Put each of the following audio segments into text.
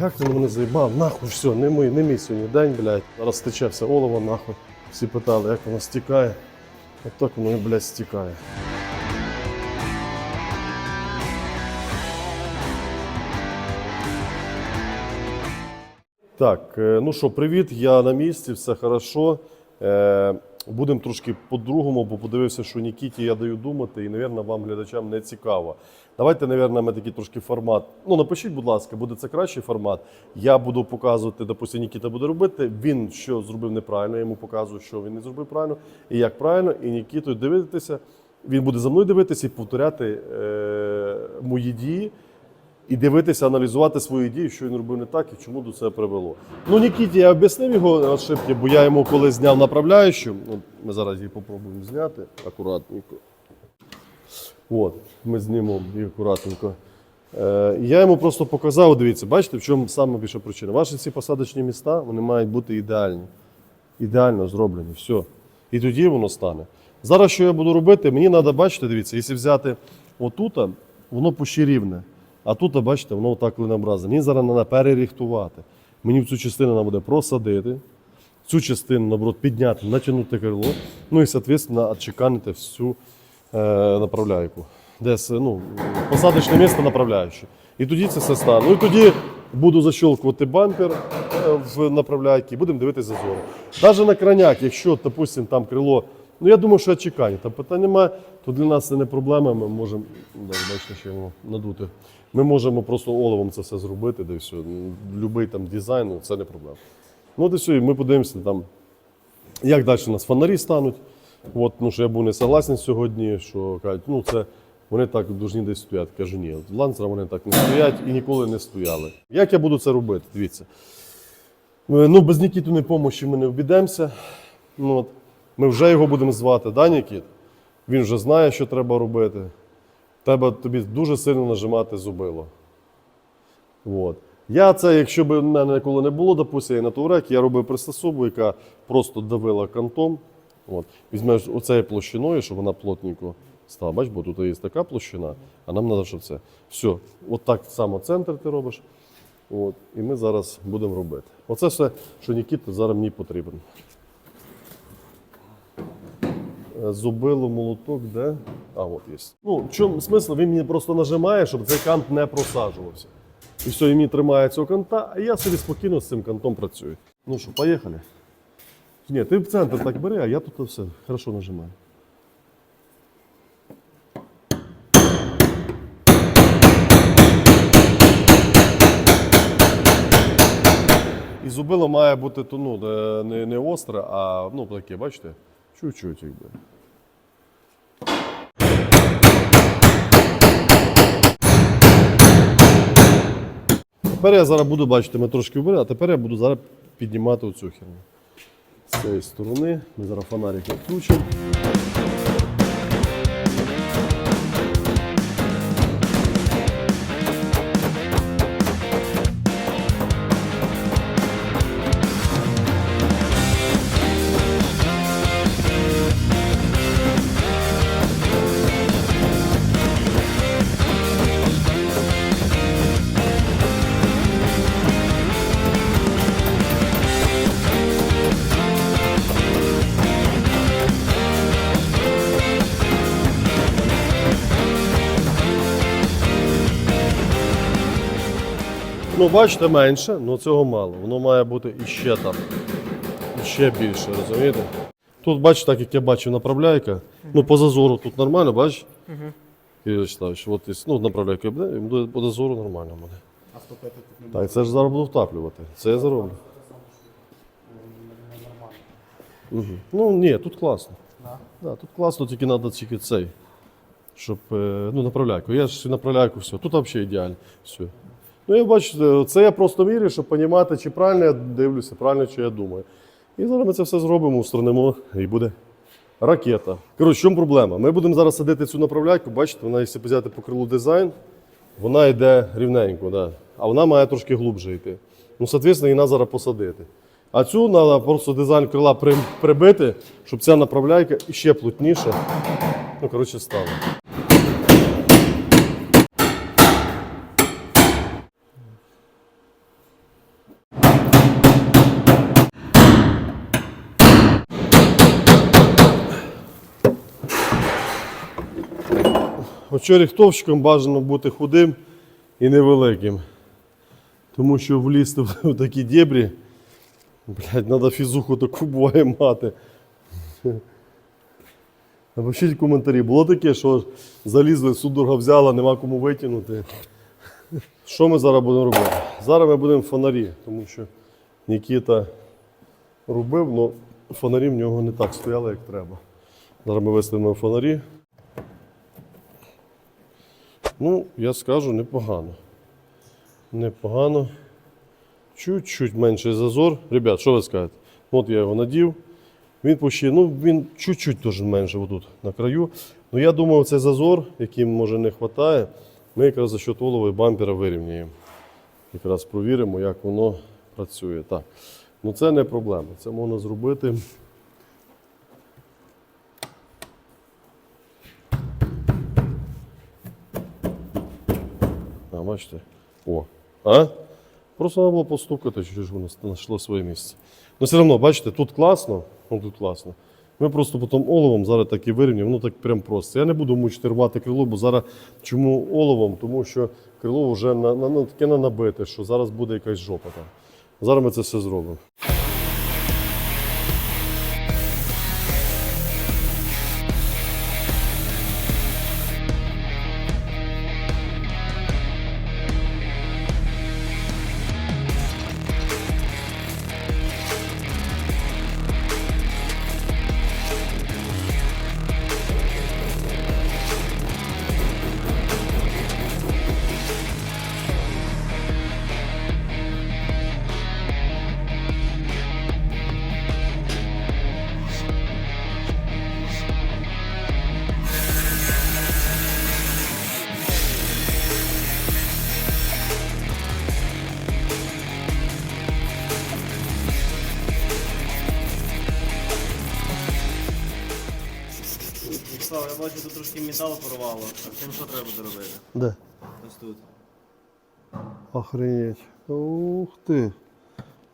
Як ти мене заїбав? Нахуй, все, не мій, не мій сьогодні день, блядь. Стече олово, нахуй. Всі питали, як воно стікає. От так воно, і, блядь, стікає. Так, е, ну що, привіт, я на місці, все хорошо. Будемо трошки по-другому, бо подивився, що Нікіті я даю думати, і, мабуть, вам, глядачам, не цікаво. Давайте, мабуть, ми такий трошки формат. Ну, напишіть, будь ласка, буде це кращий формат. Я буду показувати, допустим, Нікіта буде робити. Він що зробив неправильно, я йому показую, що він не зробив правильно, і як правильно, і Нікітою дивитися. Він буде за мною дивитися і повторяти е, мої дії і дивитися, аналізувати свої дії, що він робив не так і чому до цього привело. Ну, Нікіті, я об'яснив його ошибки, бо я йому коли зняв направляючу. Ну, ми зараз її попробуємо зняти акуратненько. От, ми знімемо її акуратненько. Е, я йому просто показав, дивіться, бачите, в чому саме більша причина. Ваші ці посадочні міста вони мають бути ідеальні. Ідеально зроблені, все. І тоді воно стане. Зараз що я буду робити, мені треба, бачите, дивіться, якщо взяти отут, воно почти рівне. А тут, бачите, воно отак клинобразне. Мені зараз треба переріхтувати. Мені в цю частину треба буде просадити, цю частину, наоборот, підняти, натягнути крило, ну і, соответственно, отчеканити всю е, направляйку. Десь, ну, посадочне місце направляюче. І тоді це все стане. Ну і тоді буду защелкувати бампер е, в направляйки, будемо дивитися зазори. Навіть на краняк, якщо, допустим, там крило, ну я думаю, що отчекання, там питань немає, то для нас це не проблема. Ми можемо, бачите, ще воно надути. Ми можемо просто оловом це все зробити, де все. Любий там дизайн, ну, це не проблема. Ну, і все, і ми подивимося там, як далі у нас фонарі стануть. От, ну, що я був не согласен сьогодні, що кажуть, ну це вони так повинні десь стояти. Кажу, ні, от ланцера вони так не стоять і ніколи не стояли. Як я буду це робити? Дивіться. Е, Ну, без Нікітиної помощі ми не обійдемося. Ну, от. Ми вже його будемо звати, да, Нікіт? Він вже знає, що треба робити. Треба тобі дуже сильно нажимати зубило. От. Я це, якщо б в мене ніколи не було, допустим, я на Турек, я робив пристособу, яка просто давила кантом. От. Візьмеш оцею площиною, щоб вона плотненько стала. Бач, бо тут є така площина, а нам треба, щоб це. Все, от так само центр ти робиш. От. І ми зараз будемо робити. Оце все, що Нікіта зараз мені потрібен. Е, Зубило молоток, де? А, от є. Ну, в чому смисл? Він мені просто нажимає, щоб цей кант не просаджувався. І все, і мені тримає цього канта, а я собі спокійно з цим кантом працюю. Ну що, поїхали? Ні, ти в центр так бери, а я тут все хорошо нажимаю. І зубило має бути ну, е, не, не остре, а ну, таке, бачите? Чуть-чуть якби. Тепер я зараз буду бачити, ми трошки вбили, а тепер я буду зараз піднімати оцю херню. З цієї сторони ми зараз фонарик відключимо. Ну, бачите, менше, але цього мало. Воно має бути іще там. Іще більше, розумієте? Тут, бачите, так як я бачив направляйка. Ну, по зазору тут нормально, бачиш? Вячеславович, от ну, направляйка буде, і буде по зазору нормально буде. А втопити тут не Так, це ж зараз буду втаплювати. Це я зароблю. Угу. Ну, ні, тут класно. Да. Да, тут класно, тільки треба тільки цей. Щоб, е, ну, направляйку. Я ж направляйку, все. Тут взагалі ідеально. Все. Ну, я бачите, це я просто мірю, щоб розуміти, чи правильно я дивлюся, правильно, чи я думаю. І зараз ми це все зробимо, устранимо, і буде ракета. Коротше, в чому проблема? Ми будемо зараз садити цю направляйку, бачите, вона, якщо взяти по крилу дизайн, вона йде рівненько, да. а вона має трошки глубже йти. Ну, соответственно, її треба зараз посадити. А цю треба просто дизайн крила прибити, щоб ця направляйка ще плотніше ну, коротше, стала. Оце рихтовщиком бажано бути худим і невеликим. Тому що влізти в такі дебрі, блядь, треба фізуху таку буває мати. Напишіть коментарі. Було таке, що залізли, судорога взяла, нема кому витягнути. Що ми зараз будемо робити? Зараз ми будемо фонарі, тому що Нікіта робив, але фонарі в нього не так стояли, як треба. Зараз ми виставимо фонарі. Ну, я скажу, непогано. Непогано. Чуть-чуть менший зазор. Ребят, що ви скажете? От я його надів. Він почти, ну він чуть-чуть теж менше отут на краю. Ну я думаю, цей зазор, який може не вистачає, ми якраз за счет олова бампера вирівняємо. Якраз провіримо, як воно працює. Так. Ну це не проблема. Це можна зробити. Бачите? О. А? Просто треба було постукати, що воно знайшло своє місце. Ну, все одно, бачите, тут класно, ну тут класно. Ми просто потім оловом зараз так і вирівняємо, ну так прям просто. Я не буду мучити рвати крило, бо зараз чому оловом? Тому що крило вже на, на, на таке набите, що зараз буде якась жопа там. Зараз ми це все зробимо. Бачу, тут трошки метал порвало. А цим що треба буде робити? Де? Ось тут. Охренеть. Ух ти.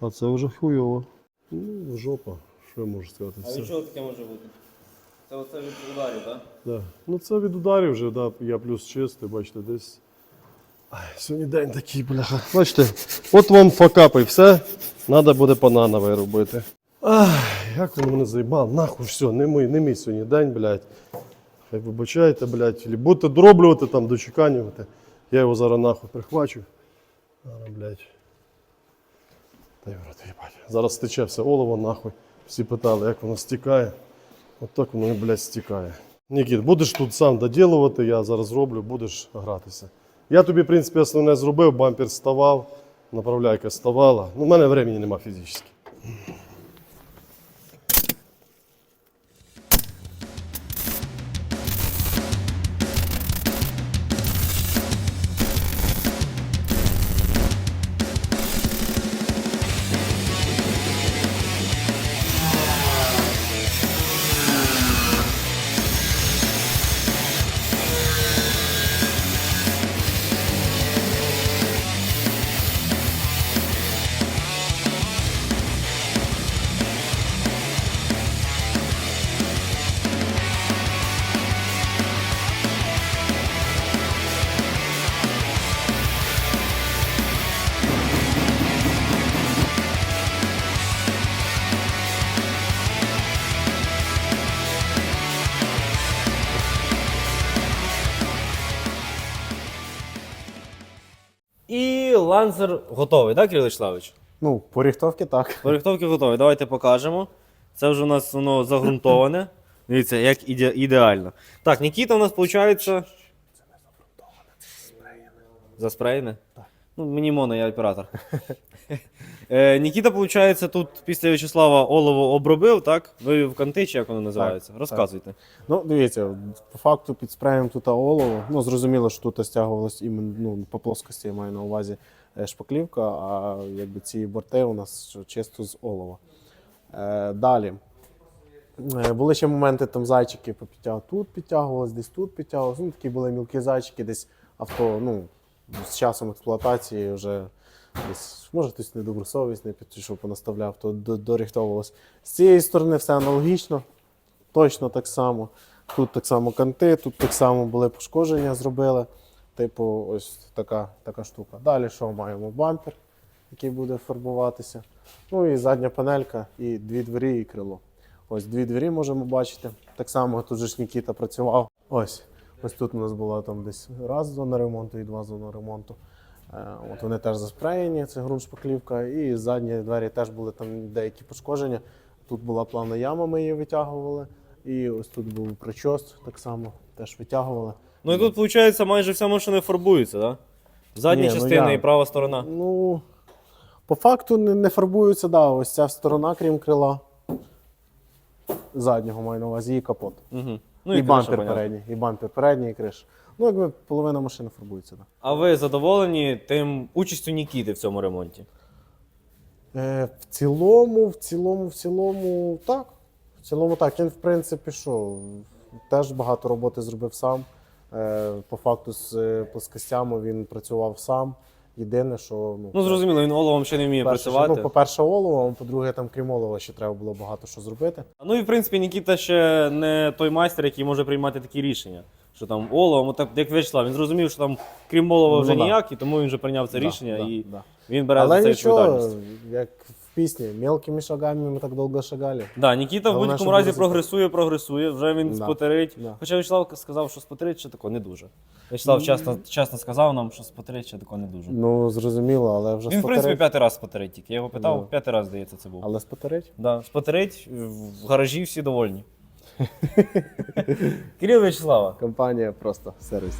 А це вже хуйово. Ну, жопа. Що я можу сказати? А від чого таке може бути? Це оце від ударів, так? Да. Ну це від ударів вже, да, я плюс чистий, бачите, десь. Ай, сьогодні день такий, бляха. Бачите, от вам факапи, все. Треба буде бананове робити. Ай, як воно мене заїбало, нахуй, все, не мій, не мій сьогодні день, блядь. Хай вибачайте, блядь, або будете дороблювати там, дочеканювати. Я його зараз нахуй прихвачу. Зараз, блядь. Та й їбать. Зараз стече все олово нахуй. Всі питали, як воно стікає. От так воно, блядь, стікає. Нікіт, будеш тут сам доділувати, я зараз зроблю, будеш гратися. Я тобі, в принципі, основне зробив, бампер ставав, направляйка ставала. Ну, в мене времени нема фізично. І ланцер готовий, так, Кирило Вячеславович? Ну, по рихтовці так. Порихтовки готові. Давайте покажемо. Це вже у нас воно загрунтоване. Дивіться, як іде, ідеально. Так, Нікіта у нас виходить. Це не Заспреєне? Так. Ну, мені моно, я оператор. Е, Нікіта, виходить, тут після В'ячеслава олово обробив, так? Вивів канти, чи як воно називається? Розказуйте. Ну, дивіться, по факту під спреєм тут олово. Ну, зрозуміло, що тут стягувалось іменно ну, по плоскості, я маю на увазі шпаклівка, а якби ці борти у нас чисто з олова. Е, далі. Е, Були ще моменти, там зайчики попідтягували, тут підтягувалось, десь тут підтягувалось. Ну, такі були мілкі зайчики, десь авто, ну, з часом експлуатації вже десь, може, хтось недобросовісний підійшов, понаставляв, то до- дорихтовувалось. З цієї сторони все аналогічно, точно так само. Тут так само канти, тут так само були пошкодження зробили. Типу, ось така, така штука. Далі що маємо? Бампер, який буде фарбуватися. Ну і задня панелька, і дві двері, і крило. Ось дві двері можемо бачити. Так само тут же ж Нікіта працював. Ось. Ось тут у нас була там десь раз зона ремонту і два зони ремонту. Е, От вони теж заспреєні, це ґрунт-шпаклівка, і задні двері теж були там деякі пошкодження. Тут була плавна яма, ми її витягували. І ось тут був причос, так само теж витягували. Ну і тут, виходить, майже вся машина фарбується, так? Да? Задня Ні, ну частина я- і права сторона. Ну, по факту не, не фарбуються, да, ось ця сторона, крім крила. Заднього маю на увазі, і капот. Угу. Ну, і, бампер передній, і бампер передній, і криша. Ну, якби половина машини фарбується, так. А ви задоволені тим участю Нікіти в цьому ремонті? Е, в цілому, в цілому, в цілому, так. В цілому так. Він, в принципі, що, теж багато роботи зробив сам. Е, по факту з плоскостями він працював сам. Єдине, що ну, Ну, зрозуміло, він оловом ще не вміє перше, працювати. ну, по-перше, олово, а по-друге, там крім олова ще треба було багато що зробити. Ну і в принципі Нікіта ще не той майстер, який може приймати такі рішення. Що там оловом, так як Вячеслав, він зрозумів, що там крім олова Ну, вже да. ніяк, і тому він вже прийняв це Да, рішення да, і да. він бере Але за це нічого, відповідальність. як пісні, мелкими шагами ми так довго шагали. Да, Нікіта в будь-якому разі прогресує, прогресує, вже він Да. спотерить. Да. Хоча Вячеслав сказав, що спотерить ще тако не дуже. Вячеслав чесно, чесно сказав нам, що спотерить ще тако не дуже. Ну, зрозуміло, але вже Він, в принципі, п'ятий раз спотерить тільки. Я його питав, Да. п'ятий раз, здається, це був. Але спотерить? Да, спотерить, в гаражі всі довольні. Кирил Вячеслава. Компанія просто сервіс.